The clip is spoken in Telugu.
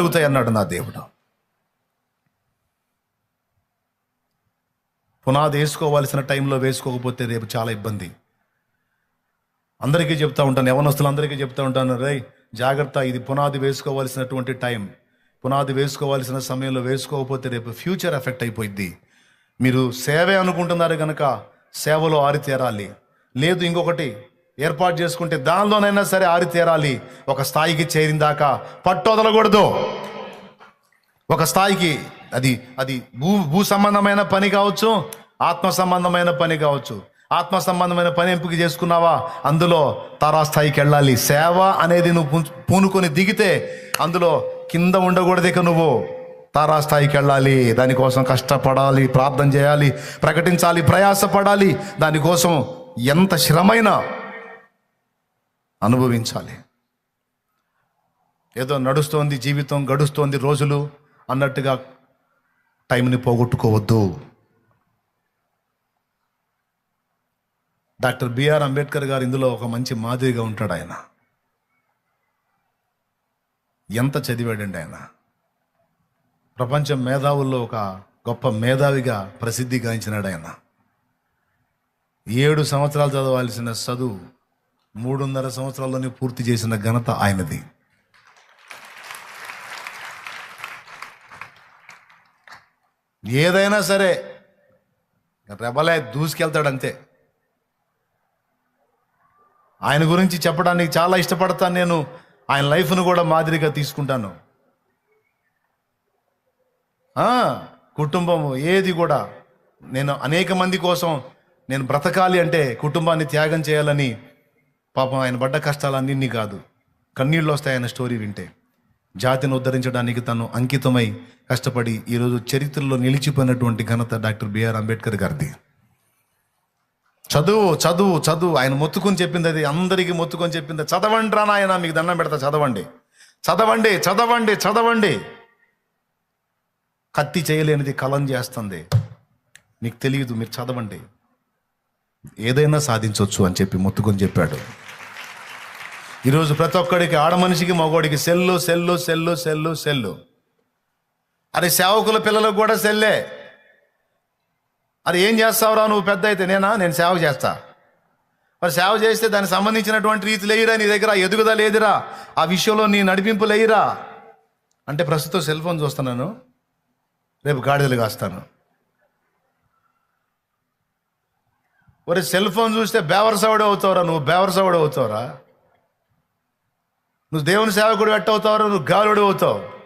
కలుగుతాయి అన్నాడు నా దేవుడు. పునాది వేసుకోవాల్సిన టైంలో వేసుకోకపోతే రేపు చాలా ఇబ్బంది. అందరికీ చెప్తా ఉంటాను యవనస్తులు అందరికీ చెప్తా ఉంటాను రే జాగ్రత్త ఇది పునాది వేసుకోవాల్సినటువంటి టైం. పునాది వేసుకోవాల్సిన సమయంలో వేసుకోకపోతే రేపు ఫ్యూచర్ ఎఫెక్ట్ అయిపోయింది మీరు సేవే అనుకుంటున్నారు కనుక సేవలో ఆరితేరాలి. లేదు ఇంకొకటి ఏర్పాటు చేసుకుంటే దానిలోనైనా సరే ఆరితేరాలి ఒక స్థాయికి చేరిందాకా పట్టొదలకూడదు ఒక స్థాయికి అది అది భూ భూ సంబంధమైన పని కావచ్చు ఆత్మ సంబంధమైన పని కావచ్చు. ఆత్మ సంబంధమైన పని ఎంపిక చేసుకున్నావా? అందులో తారా స్థాయికి వెళ్ళాలి. సేవ అనేది నువ్వు పూనుకొని దిగితే అందులో కింద ఉండకూడదు ఇక నువ్వు. తారా స్థాయికి వెళ్ళాలి. దానికోసం కష్టపడాలి ప్రార్థన చేయాలి ప్రకటించాలి ప్రయాసపడాలి. దానికోసం ఎంత శ్రమైనా అనుభవించాలి. ఏదో నడుస్తోంది జీవితం గడుస్తోంది రోజులు అన్నట్టుగా టైంని పోగొట్టుకోవద్దు. డాక్టర్ బిఆర్ అంబేద్కర్ గారు ఇందులో ఒక మంచి మాదిరిగా ఉంటాడు ఆయన. ఎంత చదివాడండి ఆయన? ప్రపంచ మేధావుల్లో ఒక గొప్ప మేధావిగా ప్రసిద్ధి గాంచినాడు ఆయన. ఏడు సంవత్సరాలు చదవాల్సిన చదువు మూడున్నర సంవత్సరాల్లోనే పూర్తి చేసిన ఘనత ఆయనది. ఏదైనా సరే రెబలే దూసుకెళ్తాడు అంతే ఆయన గురించి చెప్పడానికి చాలా ఇష్టపడతాను నేను ఆయన లైఫ్ను కూడా మాదిరిగా తీసుకుంటాను. కుటుంబము కుటుంబం ఏది కూడా నేను అనేక మంది కోసం నేను బ్రతకాలి అంటే కుటుంబాన్ని త్యాగం చేయాలని పాపం ఆయన పడ్డ కష్టాలన్నీ కాదు. కన్నీళ్ళు వస్తాయి ఆయన స్టోరీ వింటే. జాతిని ఉద్ధరించడానికి తను అంకితమై కష్టపడి ఈరోజు చరిత్రలో నిలిచిపోయినటువంటి ఘనత డాక్టర్ బిఆర్ అంబేద్కర్ గారిది. చదువు చదువు చదువు. ఆయన మొత్తుకొని చెప్పింది అది. అందరికీ మొత్తుకొని చెప్పింది. చదవండి రా నాయన మీకు దండం పెడతా చదవండి. చదవండి చదవండి చదవండి. కత్తి చేయలేనిది కలం చేస్తుంది. మీకు తెలియదు మీరు చదవండి. ఏదైనా సాధించవచ్చు అని చెప్పి ముత్తుకొని చెప్పాడు. ఈరోజు ప్రతి ఒక్కడికి ఆడ మనిషికి మగోడికి cell cell cell cell cell. అరే సేవకుల పిల్లలకు కూడా సెల్లే. అరే ఏం చేస్తావురా నువ్వు పెద్ద అయితే? నేనా? నేను సేవ చేస్తా. మరి సేవ చేస్తే దానికి సంబంధించినటువంటి రీతి లేయిరా నీ దగ్గర? ఎదుగుద ఎదుగుదల లేదురా. ఆ విషయంలో నీ నడిపింపు లేయిరా. అంటే ప్రస్తుతం సెల్ ఫోన్ చూస్తున్నాను. రేపు గాడిదలు కాస్తాను. ఒరే సెల్ ఫోన్ చూస్తే బేవరసవుడు అవుతావురా నువ్వు బేవరసవుడు అవుతావురా. నువ్వు దేవుని సేవకుడు ఎట్టవుతావురా నువ్వు గాలుడు అవుతావు.